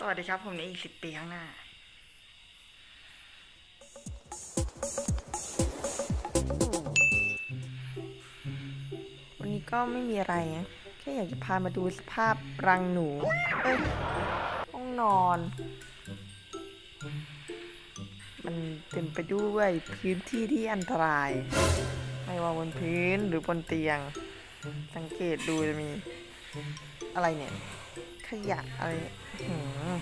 สวัสดีครับ ผมในอีกสิบปีข้างหน้าวันนี้ก็ไม่มีอะไรนะแค่อยากจะพามาดูสภาพรังหนู เอ้ย ห้องนอน มันเต็มไปด้วยพื้นที่ที่อันตราย ไม่ว่าบนพื้นหรือบนเตียง สังเกตดูจะมีอะไรเนี่ย ขยะอะไรอื้อหือ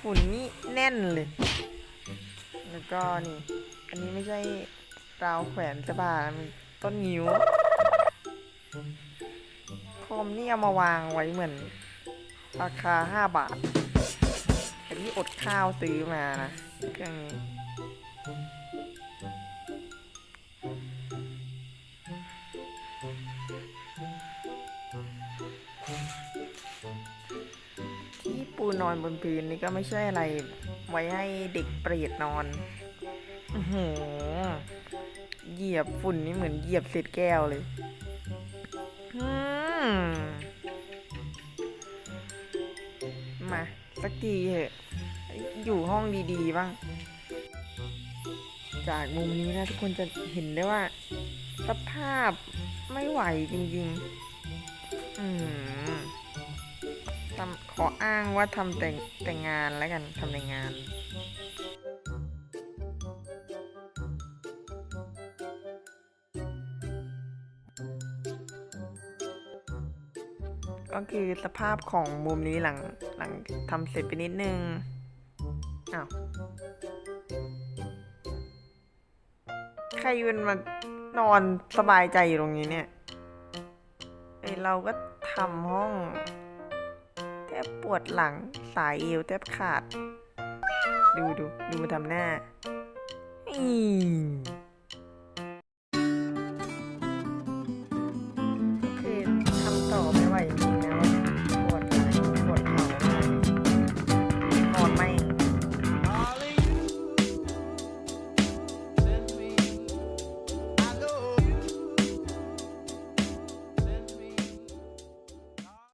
ฝุ่นนี่แน่นเลย แล้วก็นี่ อันนี้ไม่ใช่ราวแขวนสบามันต้นงิ้วโคมนี่เอามาวางไว้เหมือน ราคาห้าบาทแต่ที่อดข้าวซื้อมานะเครื่องนี้ ที่ปูนอนบนพื้นนี่ก็ไม่ใช่อะไร ไว้ให้เด็กเปรตนอนโอ้โหเหยียบฝุ่นนี่เหมือนเหยียบเศษแก้วเลยมมาสักทีเหอะ อยู่ห้องดีๆบ้าง จากมุมนี้นะ ทุกคนจะเห็นได้ว่า สภาพไม่ไหวจริง ๆ อืม ทำขออ้างว่าทำแต่งแต่งงานแล้วกันทำแต่งงาน ก็คือสภาพของมุมนี้หลังหลังทำเสร็จไปนิดนึงอ้าวใครเป็นมานอนสบายใจอยู่ตรงนี้เนี่ยไอเราก็ทำห้อง บปวดหลังสายเอวแทบขาด ดูดูดูมาทำหน้าอี